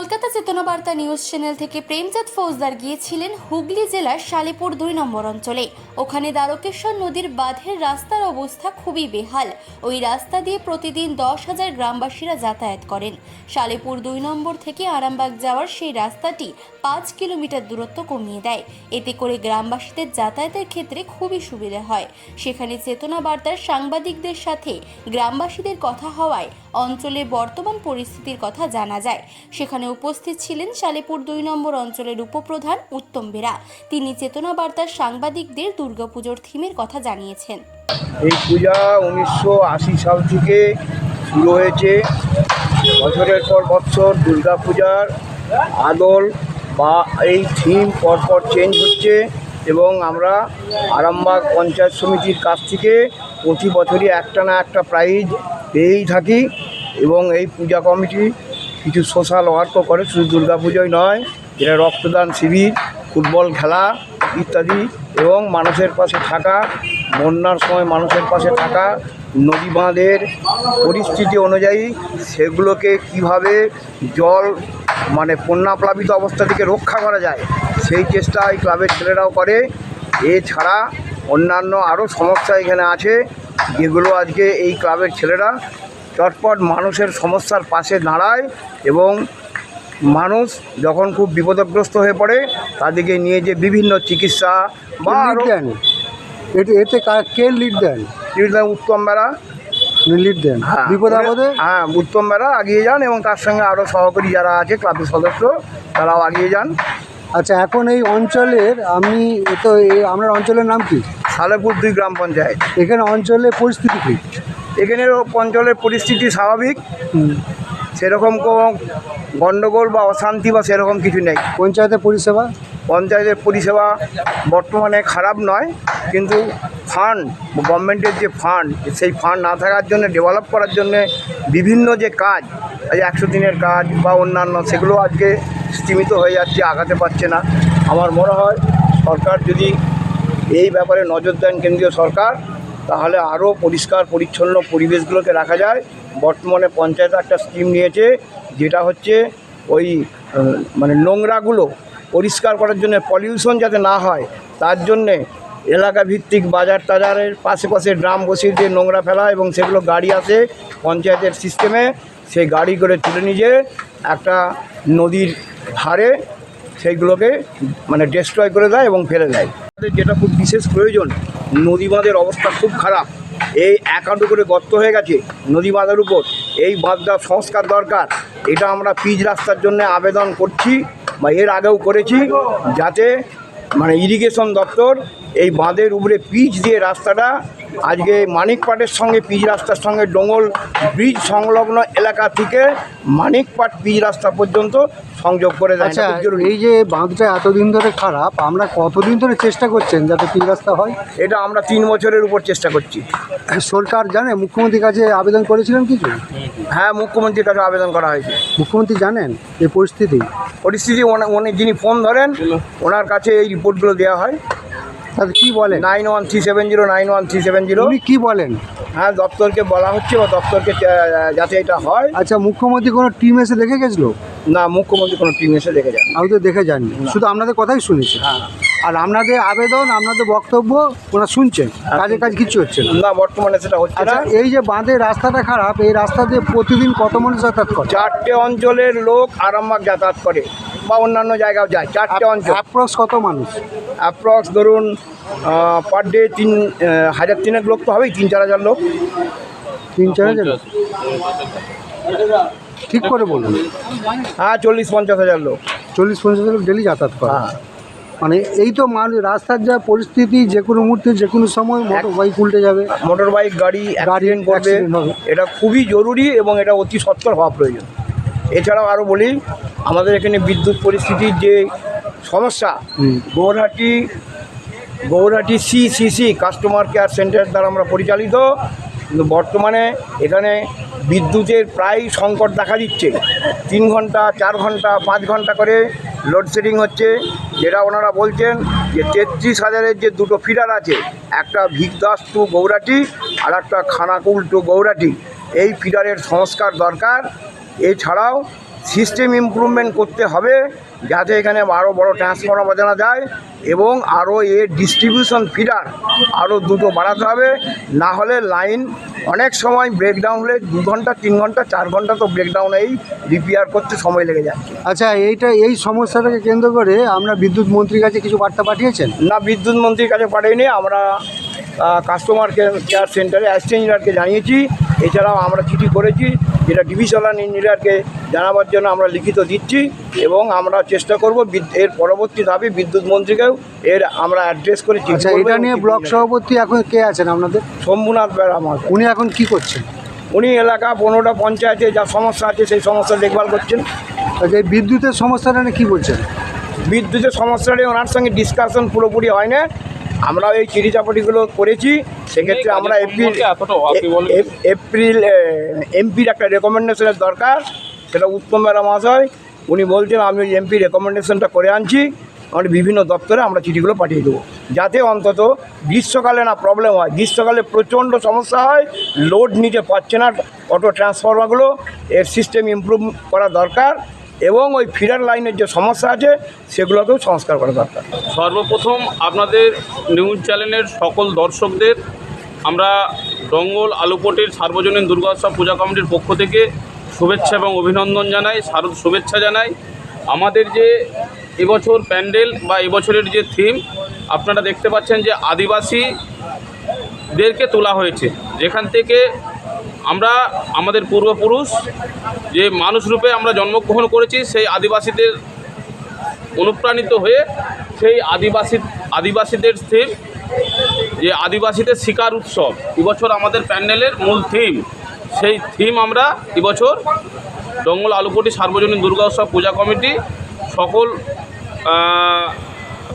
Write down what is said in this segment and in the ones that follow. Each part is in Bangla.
কলকাতা চেতনা বার্তা নিউজ চ্যানেল থেকে প্রেমচাঁদ ফৌজদার গিয়েছিলেন হুগলি জেলার শালিপুর দুই নম্বর অঞ্চলে। ওখানে দ্বারকেশ্বর নদীর বাঁধের রাস্তার অবস্থা খুবই বেহাল। ওই রাস্তা দিয়ে প্রতিদিন দশ হাজার গ্রামবাসীরা যাতায়াত করেন। শালিপুর দুই নম্বর থেকে আরামবাগ যাওয়ার সেই রাস্তাটি পাঁচ কিলোমিটার দূরত্ব কমিয়ে দেয়। এতে করে গ্রামবাসীদের যাতায়াতের ক্ষেত্রে খুবই সুবিধা হয়। সেখানে চেতনা বার্তার সাংবাদিকদের সাথে গ্রামবাসীদের কথা হওয়ায় অঞ্চলে বর্তমান পরিস্থিতির কথা জানা যায়। সেখানে উপস্থিত ছিলেন শালেপুর দুই নম্বর অঞ্চলের উপপ্রধান উত্তম বেরা। তিনি চেতনা বার্তার সাংবাদিকদের দুর্গাপুজোর থিমের কথা জানিয়েছেন। এই পূজা উনিশশো আশি সাল থেকে শুরু হয়েছে। বছরের পর বছর দুর্গা পূজার আদল বা এই থিম পরপর চেঞ্জ হচ্ছে এবং আমরা আরামবাগ পঞ্চায়েত সমিতির কাছ থেকে প্রতি বছরই একটা না একটা প্রাইজ পেয়েই থাকি এবং এই পূজা কমিটি কিছু সোশ্যাল ওয়ার্কও করে, শুধু দুর্গা পুজোয় নয় যেটা রক্তদান শিবির, ফুটবল খেলা ইত্যাদি এবং মানুষের পাশে থাকা, বন্যার সময় মানুষের পাশে থাকা, নদী বাঁধের পরিস্থিতি অনুযায়ী সেগুলোকে কীভাবে জল মানে বন্যাপ্লাবিত অবস্থা থেকে রক্ষা করা যায়, সেই চেষ্টা এই ক্লাবের ছেলেরাও করে। এছাড়া অন্যান্য আরও সমস্যা এখানে আছে, যেগুলো আজকে এই ক্লাবের ছেলেরা চটপট মানুষের সমস্যার পাশে দাঁড়ায় এবং মানুষ যখন খুব বিপদগ্রস্ত হয়ে পড়ে তাদেরকে নিয়ে যে বিভিন্ন চিকিৎসা বা লিড দেন? এতে এতে কে লিড দেন? বিভিন্ন উত্তম বেড়া। লিড দেন? হ্যাঁ, বিপদ আপদে? হ্যাঁ উত্তম বেড়া আগিয়ে যান এবং তার সঙ্গে আরও সহকারী যারা আছে ক্লাবের সদস্য তারাও আগিয়ে যান। আচ্ছা এখন এই অঞ্চলের আমি এ তো আপনার অঞ্চলের নাম কি? সালেপুর দুই গ্রাম পঞ্চায়েত। এখানে অঞ্চলের পরিস্থিতি কি? এখানে অঞ্চলের পরিস্থিতি স্বাভাবিক। সেরকম কোনো গণ্ডগোল বা অশান্তি বা সেরকম কিছু নেই। পঞ্চায়েতের পরিষেবা? পঞ্চায়েতের পরিষেবা বর্তমানে খারাপ নয় কিন্তু ফান্ড গভর্নমেন্টের যে ফান্ড সেই ফান্ড না থাকার জন্য ডেভেলপ করার জন্য বিভিন্ন যে কাজ এই একশো দিনের কাজ বা অন্যান্য সেগুলো আজকে স্তীমিত হয়ে যাচ্ছে আগাতে পারছে না। আমার মনে হয় সরকার যদি এই ব্যাপারে নজর দেন কেন্দ্রীয় সরকার তাহলে আরও পরিষ্কার, পরিচ্ছন্ন পরিবেশগুলোকে রাখা যায়। বর্তমানে পঞ্চায়েত একটা স্কিম নিয়েছে, যেটা হচ্ছে ওই মানে নোংরাগুলো পরিষ্কার করার জন্য পলিউশন যাতে না হয়, তার জন্যে এলাকা ভিত্তিক বাজার টাজারের পাশে পাশে ড্রাম বসিয়ে দিয়ে নোংরা ফেলা এবং সেগুলো গাড়ি আসে পঞ্চায়েতের সিস্টেমে সেই গাড়ি করে তুলে নিয়ে একটা নদীর ধারে সেইগুলোকে মানে ডিস্ট্রয় করে দেয় এবং ফেলে দেয়। আমাদের যেটা খুব বিশেষ প্রয়োজন নদী বাঁধের অবস্থা খুব খারাপ। এই একান্ত করে গর্ত হয়ে গেছে নদী বাঁধের উপর। এই বাঁধটা সংস্কার দরকার। এটা আমরা পিচ রাস্তার জন্য আবেদন করছি বা এর আগেও করেছি যাতে মানে ইরিগেশন দপ্তর এই বাঁধের উপরে পিচ দিয়ে রাস্তাটা আজকে মানিকপাটের সঙ্গে পিচ রাস্তার সঙ্গে ডোঙ্গল ব্রিজ সংলগ্ন এলাকা থেকে মানিকপাট পিচ রাস্তা পর্যন্ত সংযোগ করে দেয়। আচ্ছা। এই যে বাঁধটা এতদিন ধরে খারাপ আমরা কতদিন ধরে চেষ্টা করছেন যাতে পিচ রাস্তা হয়? এটা আমরা তিন বছরের উপর চেষ্টা করছি। সরকার জানে? মুখ্যমন্ত্রীর কাছে আবেদন করেছিলেন কিছু হ্যাঁ মুখ্যমন্ত্রীর কাছে আবেদন করা হয়েছে। মুখ্যমন্ত্রী জানেন এই পরিস্থিতি? পরিস্থিতি উনি যিনি ফোন ধরেন ওনার কাছে এই রিপোর্টগুলো দেওয়া হয়। তাহলে কি বলেন? Nine one three seven zero nine one three seven zero. উনি কি বলেন? হ্যাঁ দপ্তরকে বলা হচ্ছে বা দপ্তরকে যাতে এটা হয়। আচ্ছা মুখ্যমন্ত্রী কোনো টিম এসে দেখে গেছিল? না মুখ্যমন্ত্রী কোনো টিম এসে দেখে যান আমি তো দেখে যাননি শুধু আপনাদের কথাই শুনেছি। হ্যাঁ। আর আপনাদের আবেদন আপনাদের বক্তব্য ওরা শুনছেন? কাজে কাজ কিচ্ছু হচ্ছে না। না বর্তমানে সেটা হচ্ছে আচ্ছা না এই যে বাঁধের রাস্তাটা খারাপ এই রাস্তা দিয়ে প্রতিদিন কত মানুষ যাতায়াত করে? চারটে অঞ্চলের লোক আরামবাগ যাতায়াত করে। বা অন্যান্য জায়গাও যায় চারটে অঞ্চল। অ্যাপ্রক্স কত মানুষ? অ্যাপ্রক্স ধরুন পার ডে তিন হাজার তিনেক লোক তো হবেই তিন চার হাজার লোক। তিন চার হাজার ঠিক করে বলুন। হ্যাঁ চল্লিশ পঞ্চাশ হাজার লোক। চল্লিশ পঞ্চাশ হাজার লোক ডেলি যাতায়াত করে। হ্যাঁ। মানে এই তো মানুষ রাস্তার যা পরিস্থিতি যে কোনো মুহূর্তে যে কোনো সময় মোটর বাইক উল্টে যাবে। মোটর বাইক গাড়ি হবে। এটা খুবই জরুরি এবং এটা অতি সত্তর হওয়া প্রয়োজন। এছাড়াও আরও বলি আমাদের এখানে বিদ্যুৎ পরিস্থিতির যে সমস্যা। Gourhati Gourhati CCC customer care centre দ্বারা আমরা পরিচালিত। কিন্তু বর্তমানে এখানে বিদ্যুতের প্রায় সংকট দেখা দিচ্ছে। তিন ঘণ্টা চার ঘণ্টা পাঁচ ঘণ্টা করে লোডশেডিং হচ্ছে। যেটা ওনারা বলছেন যে তেত্রিশ হাজারের যে দুটো ফিডার আছে একটা ভিকদাস টু গৌরাটি আর একটা খানাকুল টু গৌরাটি এই ফিডারের সংস্কার দরকার। এছাড়াও সিস্টেম ইমপ্রুভমেন্ট করতে হবে যাতে এখানে আরও বড় ট্রান্সফর্মার বাজানো যায় এবং আরও এর ডিস্ট্রিবিউশন ফিডার আরও দুটো বাড়াতে হবে। না হলে লাইন অনেক সময় ব্রেকডাউন হলে দু ঘণ্টা তিন ঘণ্টা চার ঘণ্টা তো ব্রেকডাউন এই রিপেয়ার করতে সময় লেগে যাচ্ছে আচ্ছা এইটা এই সমস্যাটাকে কেন্দ্র করে আমরা বিদ্যুৎ মন্ত্রীর কাছে কিছু বার্তা পাঠিয়েছেন? না বিদ্যুৎ মন্ত্রীর কাছে পাঠাইনি। আমরা কাস্টমার কেয়ার সেন্টারে ইঞ্জিনিয়ারকে জানিয়েছি। এছাড়াও আমরা চিঠি করেছি যেটা ডিভিশনাল ইঞ্জিনিয়ারকে জানাবার জন্য আমরা লিখিত দিচ্ছি এবং আমরা চেষ্টা করব এর পরবর্তী ধাপে বিদ্যুৎ মন্ত্রীকেও এর আমরা অ্যাড্রেস করে আচ্ছা এটা নিয়ে ব্লক সভাপতি এখন কে আছেন আপনাদের? শম্ভুনাথ বেড়া উনি এখন কি করছেন? উনি এলাকা পনেরোটা পঞ্চায়েতে যা সমস্যা আছে সেই সমস্যা দেখভাল করছেন। আচ্ছা এই বিদ্যুতের সমস্যাটা নিয়ে কী বলছেন? বিদ্যুতের সমস্যাটা ওনার সঙ্গে ডিসকাশন পুরোপুরি হয় না। আমরা এই চিঠি চাপটিগুলো করেছি সেক্ষেত্রে আমরা এপ্রিল এপ্রিল এমপির একটা রেকমেন্ডেশনের দরকার সেটা উত্তম বেলা মহাশয় উনি বলছেন আমি ওই এমপি রেকমেন্ডেশনটা করে আনছি আমাদের বিভিন্ন দপ্তরে আমরা চিঠিগুলো পাঠিয়ে দেবো। যাতে অন্তত গ্রীষ্মকালে না প্রবলেম হয়। গ্রীষ্মকালে প্রচণ্ড সমস্যা হয় লোড নিতে পারছে না অটো ট্রান্সফরমারগুলো এর সিস্টেম ইমপ্রুভ করা দরকার। এবং ওই ফিডার লাইনের যে সমস্যা আছে, সেগুলোকেও সংস্কার করা দরকার। সর্বপ্রথম আপনাদের নিউজ চ্যানেলের সকল দর্শকদের, আমরা ডঙ্গল আলুপটির সার্বজনীন দুর্গোৎসব পূজা কমিটির পক্ষ থেকে শুভেচ্ছা এবং অভিনন্দন জানাই, শারদ শুভেচ্ছা জানাই। আমাদের যে এবছর প্যান্ডেল বা এবছরের যে থিম, আপনারা দেখতে পাচ্ছেন যে আদিবাসীদেরকে তোলা হয়েছে। যেখান থেকে আমরা আমাদের পূর্বপুরুষ যে মানুষ রূপে আমরা জন্মগ্রহণ করেছি, সেই আদিবাসীদের অনুপ্রাণিত হয়ে সেই আদিবাসী, আদিবাসীদের থিম যে আদিবাসীদের শিকার উৎসব। এবছর আমাদের প্যান্ডেলের মূল থিম সেই থিম আমরা এবছর ডঙ্গল আলুপটি সার্বজনীন দুর্গা উৎসব পূজা কমিটি সকল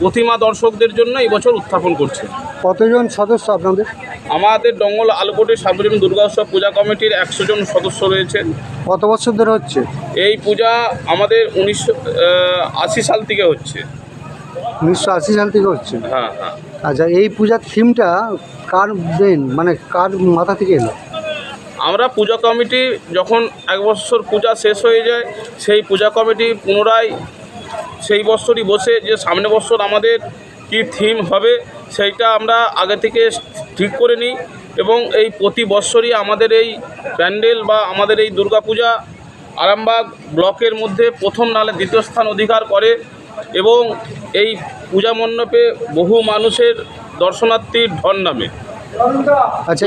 প্রতিমা দর্শকদের জন্য এবছর উত্থাপন করছে। কতজন সদস্য আপনাদের? আমাদের ডঙ্গল আলুপটি সার্বজনীন দুর্গা উৎসব পূজা কমিটির একশো জন সদস্য রয়েছে। কত বছর ধরে হচ্ছে? এই পূজা আমাদের উনিশশো আশি সাল থেকে হচ্ছে। উনিশশো আশি সাল থেকে হচ্ছে? হ্যাঁ হ্যাঁ। আচ্ছা এই পূজার থিমটা কার ব্রেন মানে কার মাথা থেকে এলো? আমরা পূজা কমিটি যখন এক বছর পূজা শেষ হয়ে যায় সেই পূজা কমিটি পুনরায় সেই বছরই বসে যে সামনে বছর আমাদের কি থিম হবে সেইটা আমরা আগে থেকে ঠিক করে নিই এবং এই প্রতি বৎসরই আমাদের এই প্যান্ডেল বা আমাদের এই দুর্গাপূজা আরামবাগ ব্লকের মধ্যে প্রথম নালে দ্বিতীয় স্থান অধিকার করে এবং এই পূজা মণ্ডপে বহু মানুষের দর্শনার্থীর ঢল নামে। আচ্ছা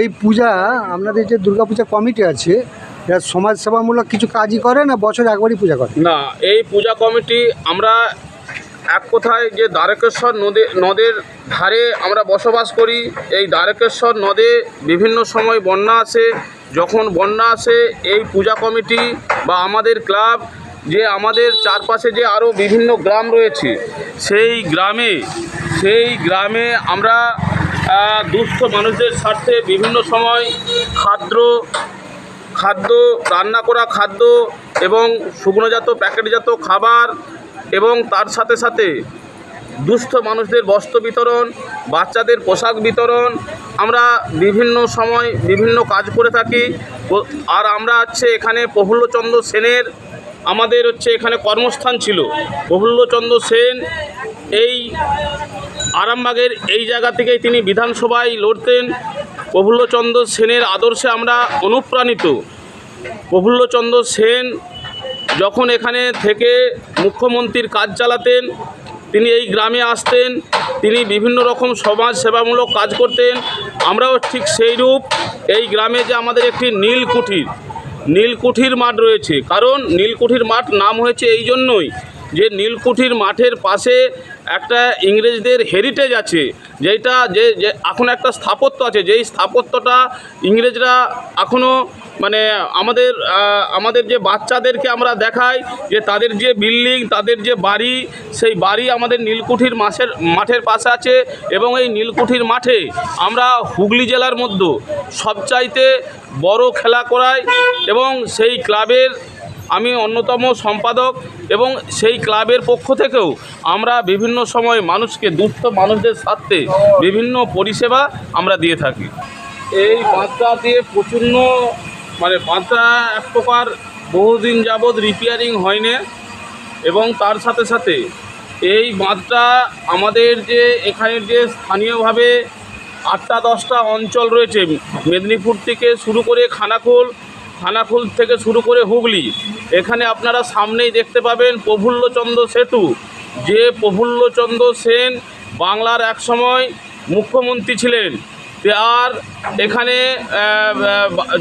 এই পূজা আপনাদের যে দুর্গাপূজা কমিটি আছে এরা সমাজ সেবামূলক কিছু কাজই করে না বছর একবারই পূজা করে? না এই পূজা কমিটি আমরা এক কথায় যে দ্বারকেশ্বর নদে, নদের ধারে আমরা বসবাস করি, এই দ্বারকেশ্বর নদে বিভিন্ন সময় বন্যা আসে। যখন বন্যা আসে, এই পূজা কমিটি বা আমাদের ক্লাব যে আমাদের চারপাশে যে আরও বিভিন্ন গ্রাম রয়েছে, সেই গ্রামে সেই গ্রামে আমরা দুস্থ মানুষদের স্বার্থে বিভিন্ন সময় খাদ্য খাদ্য, রান্না করা খাদ্য এবং শুকনোজাত প্যাকেটজাত খাবার এবং তার সাথে সাথে দুস্থ মানুষদের বস্ত্র বিতরণ, বাচ্চাদের পোশাক বিতরণ, আমরা বিভিন্ন সময় বিভিন্ন কাজ করে থাকি। আর আমরা হচ্ছে এখানে প্রফুল্লচন্দ্র সেনের, আমাদের হচ্ছে এখানে কর্মস্থান ছিল। প্রফুল্লচন্দ্র সেন এই আরামবাগের এই জায়গা থেকেই তিনি বিধানসভায় লড়তেন। প্রফুল্লচন্দ্র সেনের আদর্শে আমরা অনুপ্রাণিত। প্রফুল্লচন্দ্র সেন যখন এখানে থেকে মুখ্যমন্ত্রীর কাজ চালাতেন, তিনি এই গ্রামে আসতেন, তিনি বিভিন্ন রকম সমাজ সেবামূলক কাজ করতেন, আমরাও ঠিক সেই রূপ। এই গ্রামে যে আমাদের একটি নীলকুঠির নীলকুঠির মাঠ রয়েছে। কারণ নীলকুঠির মাঠ নাম হয়েছে এই জন্যই যে নীলকুঠির মাঠের পাশে একটা ইংরেজদের হেরিটেজ আছে যেটা যে এখন একটা স্থাপত্য আছে, যেই স্থাপত্যটা ইংরেজরা এখনও মানে আমাদের আমাদের যে বাচ্চাদেরকে আমরা দেখাই, যে তাদের যে বিল্ডিং, তাদের যে বাড়ি, সেই বাড়ি আমাদের নীলকুঠির মাসের মাঠের পাশে আছে এবং এই নীলকুঠির মাঠে আমরা হুগলি জেলার মধ্যে সবচাইতে বড় খেলা করাই এবং সেই ক্লাবের আমি অন্যতম সম্পাদক এবং সেই ক্লাবের পক্ষ থেকেও আমরা বিভিন্ন সময় মানুষকে, দুস্থ মানুষদের স্বার্থে বিভিন্ন পরিষেবা আমরা দিয়ে থাকি। এই বাঁধটা দিয়ে প্রচণ্ড মানে বাঁধটা এক প্রকার বহুদিন যাবৎ রিপেয়ারিং হয়নি এবং তার সাথে সাথে এই বাঁধটা আমাদের যে এখানের যে স্থানীয়ভাবে আটটা দশটা অঞ্চল রয়েছে, মেদিনীপুর থেকে শুরু করে খানাকুল খানাকুল থেকে শুরু করে হুগলি। এখানে আপনারা সামনেই দেখতে পাবেন প্রফুল্লচন্দ্র সেতু। যে প্রফুল্লচন্দ্র সেন বাংলার একসময় মুখ্যমন্ত্রী ছিলেন। আর এখানে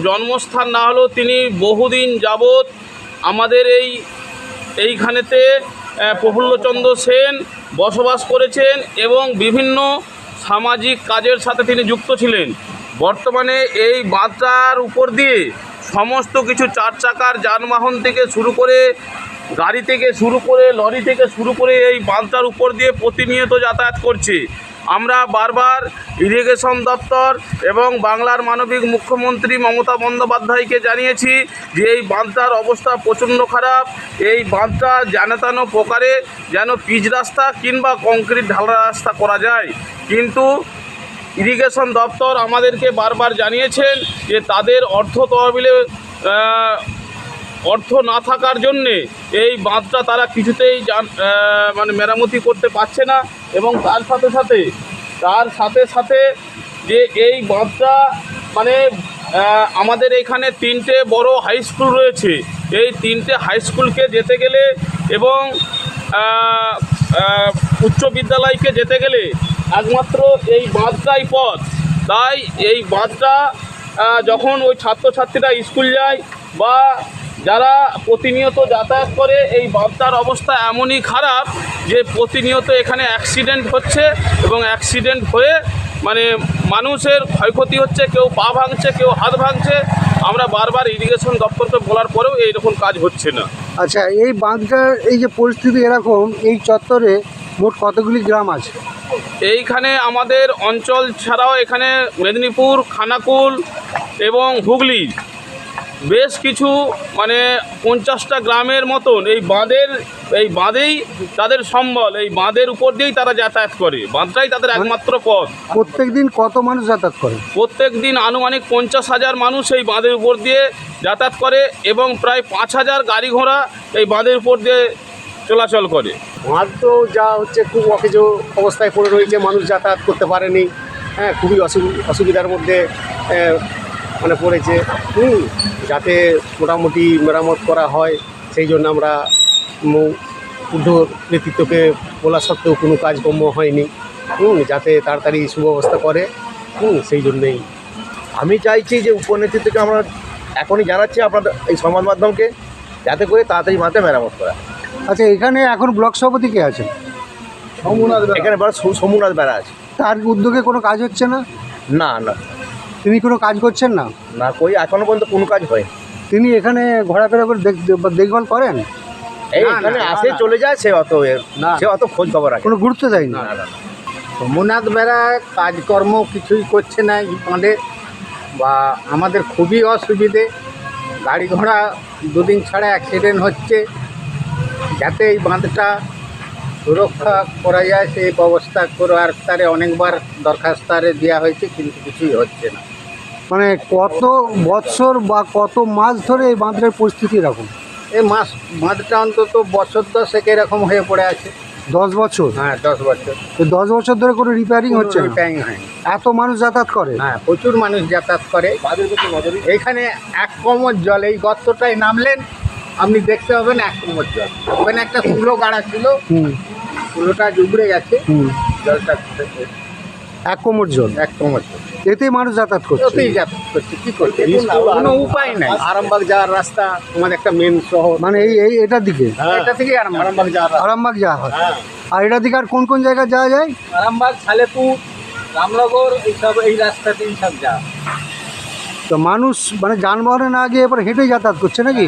জন্মস্থান না হলেও তিনি বহুদিন যাবৎ আমাদের এই, এইখানেতে প্রফুল্লচন্দ্র সেন বসবাস করেছেন এবং বিভিন্ন সামাজিক কাজের সাথে তিনি যুক্ত ছিলেন। বর্তমানে এই বাঁধটার উপর দিয়ে সমস্ত কিছু চার চাকার যানবাহন থেকে শুরু করে গাড়ি থেকে শুরু করে লরি থেকে শুরু করে এই বাঁধটার উপর দিয়ে প্রতিনিয়ত যাতায়াত করছে। আমরা বারবার ইরিগেশন দপ্তর এবং বাংলার মানবিক মুখ্যমন্ত্রী মমতা বন্দ্যোপাধ্যায়কে জানিয়েছি যে এই বাঁধটার অবস্থা প্রচণ্ড খারাপ। এই বাঁধটা জানাতানো প্রকারে যেন পিচ রাস্তা কিংবা কংক্রিট ঢালা রাস্তা করা যায়। কিন্তু ইরিগেশন দপ্তর আমাদেরকে বারবার জানিয়েছেন যে তাদের অর্থ তহবিলে অর্থ না থাকার জন্যে এই বাঁধটা তারা কিছুতেই মানে মেরামতি করতে পারছে না এবং তার সাথে সাথে, তার সাথে সাথে যে এই বাঁধটা মানে আমাদের এখানে তিনটে বড় হাই স্কুল রয়েছে। এই তিনটে হাই স্কুলকে যেতে গেলে এবং উচ্চ বিদ্যালয়কে যেতে গেলে একমাত্র এই বাঁধটাই পথ। তাই এই বাঁধটা যখন ওই ছাত্রছাত্রীরা স্কুল যায় বা যারা প্রতিনিয়ত যাতায়াত করে, এই বাঁধটার অবস্থা এমনই খারাপ যে প্রতিনিয়ত এখানে অ্যাক্সিডেন্ট হচ্ছে এবং অ্যাক্সিডেন্ট হয়ে মানে মানুষের ক্ষয়ক্ষতি হচ্ছে, কেউ পা ভাঙছে, কেউ হাত ভাঙছে। আমরা বারবার ইরিগেশন দপ্তরকে বলার পরেও এইরকম কাজ হচ্ছে না। আচ্ছা এই বাঁধটার এই যে পরিস্থিতি এরকম, এই চত্বরে মোট কতগুলি গ্রাম আছে? এইখানে আমাদের অঞ্চল ছাড়াও এখানে মেদিনীপুর খানাকুল এবং হুগলি। বেশ কিছু মানে পঞ্চাশটা গ্রামের মতন এই বাঁধের এই বাঁধেই তাদের সম্বল এই বাঁধের উপর দিয়েই তারা যাতায়াত করে। বাঁধটাই তাদের একমাত্র পথ। প্রত্যেক দিন কত মানুষ যাতায়াত করে? প্রত্যেক দিন আনুমানিক পঞ্চাশ হাজার মানুষ এই বাঁধের উপর দিয়ে যাতায়াত করে এবং প্রায় পাঁচ হাজার গাড়ি ঘোড়া এই বাঁধের উপর দিয়ে চলাচল করে। বাঁধ তো যা হচ্ছে খুব অকেজো অবস্থায় পড়ে রয়েছে মানুষ যাতায়াত করতে পারেনি। হ্যাঁ খুবই অসুবি- অসুবিধার মধ্যে মানে পড়েছে। হুম যাতে মোটামুটি মেরামত করা হয় সেই জন্য আমরা মৌ- নেতৃত্বকে বলা সত্ত্বেও কোনো কাজকর্ম হয়নি। হুম যাতে তাড়াতাড়ি সুব্যবস্থা করে। হুম সেই জন্যেই। আমি চাইছি যে উপনেতৃত্বকে আমরা এখনই জানাচ্ছি আপনাদের এই সংবাদ মাধ্যমকে যাতে করে তাড়াতাড়ি মাঠে মেরামত করা আচ্ছা এখানে এখন ব্লক সভাপতি কে আছেন এখানে বড় সোমনাথ বেড়া আছে। তার উদ্যোগে কোনো কাজ হচ্ছে না? না না। তিনি কোনো কাজ করছেন না? না কই এখনও পর্যন্ত কোনো কাজ হয় তিনি এখানে ঘোরাফেরা করে দেখ- দেখভাল করেন? এই এখানে আসে চলে যায় সে অত না। সে অত খোঁজ খবর রাখে কোনো গুরুত্ব দেয়নি? না, না, না। সোমনাথ বেড়া কাজকর্ম কিছুই করছে না এই বাঁধে বা আমাদের খুবই অসুবিধে। গাড়ি ঘোড়া দুদিন ছাড়া অ্যাক্সিডেন্ট হচ্ছে। যাতে এই বাঁধটা সুরক্ষা করা যায় সেই ব্যবস্থা করার তারে অনেকবার দরখাস্ত আরে দেওয়া হয়েছে কিন্তু কিছুই হচ্ছে না। মানে কত বছর বা কত মাস ধরে এই বাঁধের পরিস্থিতি এরকম? এই মাস বাঁধটা অন্তত বছর দশেক এরকম হয়ে পড়ে আছে। দশ বছর? হ্যাঁ দশ বছর। তো দশ বছর ধরে কোনো রিপেয়ারিং হচ্ছে না? রিপেয়ারিং হয়নি। এত মানুষ যাতায়াত করে? হ্যাঁ প্রচুর মানুষ যাতায়াত করে। এখানে এক কোমর জল এই গর্তটায় নামলেন আপনি দেখতে পাবেন এক কোমর জল। ওখানে একটা কুলো গাড়া ছিল। হুম। কুলোটা জুবড়ে গেছে। জলটা এক কোমর জল? এক কোমর জল। এতেই মানুষ যাতায়াত করছে। ওতেই যাতায়াত করছে। কি করছে? কোনো উপায় নাই। আরামবাগ যাওয়ার রাস্তা আমাদের একটা মেন শহর। মানে এই এই এটার দিকে? এটা থেকে আরামবাগ। যাওয়ার আরামবাগ যাওয়া হয়। আর এটার দিকে আর কোন কোন জায়গায় যাওয়া যায়? আরামবাগ সালেপুর রামনগর এইসব এই রাস্তাতেই সব যাওয়া তো মানুষ মানে যানবাহনে না গিয়ে এবার হেঁটে যাতায়াত করছে নাকি?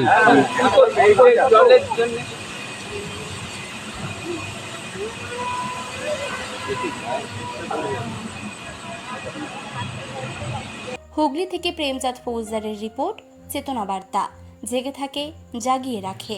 হুগলি থেকে প্রেমচাঁদ ফৌজদারের রিপোর্ট, চেতনা বার্তা। জেগে থাকে, জাগিয়ে রাখে।